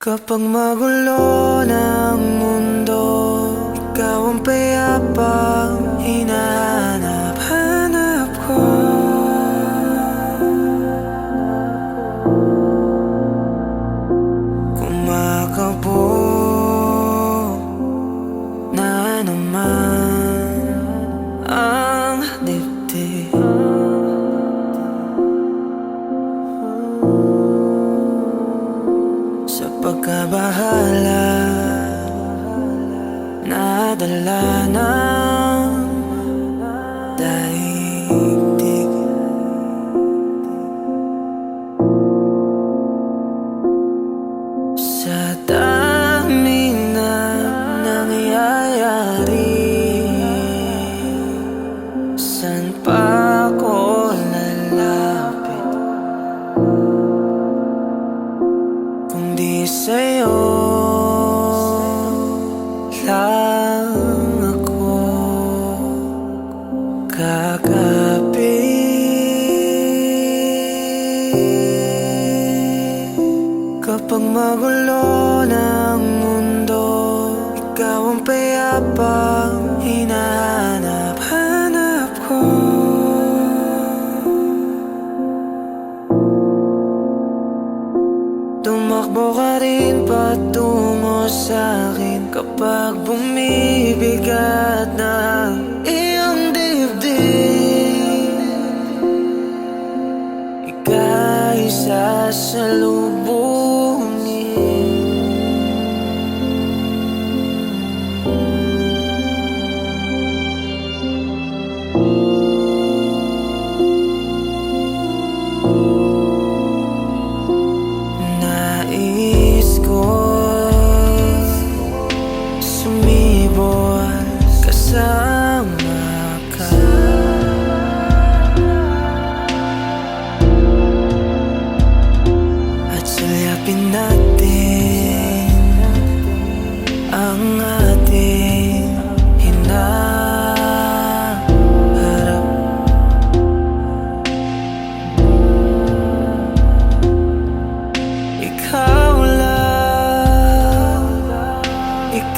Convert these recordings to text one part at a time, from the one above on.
Kapag magulo ng mundo Ikaw ang payapang Nadala ng daigdig. Sa dami na nangyayari San pa ako lalapit? Kundi sa'yo lang kakapit Kapag magulo ng mundo Ikaw ang payapang hinahanap-hanap ko. Tumakbo ka rin patungo sa Kapag bumibigat sasalubungin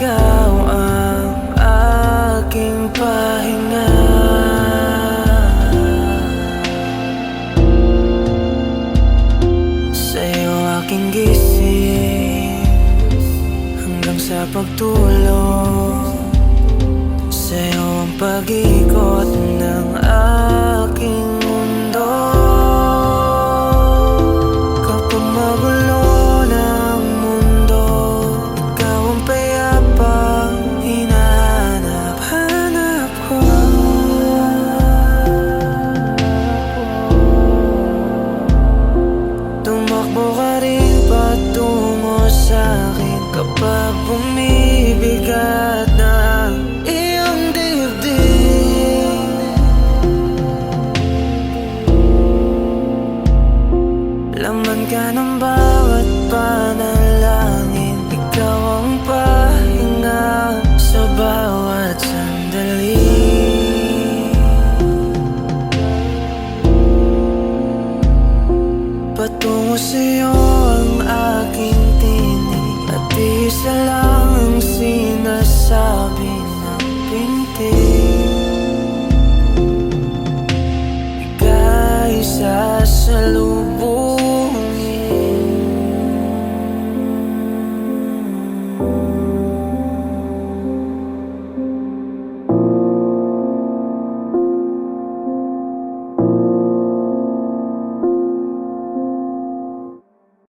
ikaw ang aking pahinga. Sa'yo aking gising hanggang sa pagtulog Sa'yo ang pag-ikot Laman ka ng bawat panalangin. Ikaw ang pahinga sa bawat sandali. Patungo sa'yo ang aking tinig. At isa lang ang sinasabi.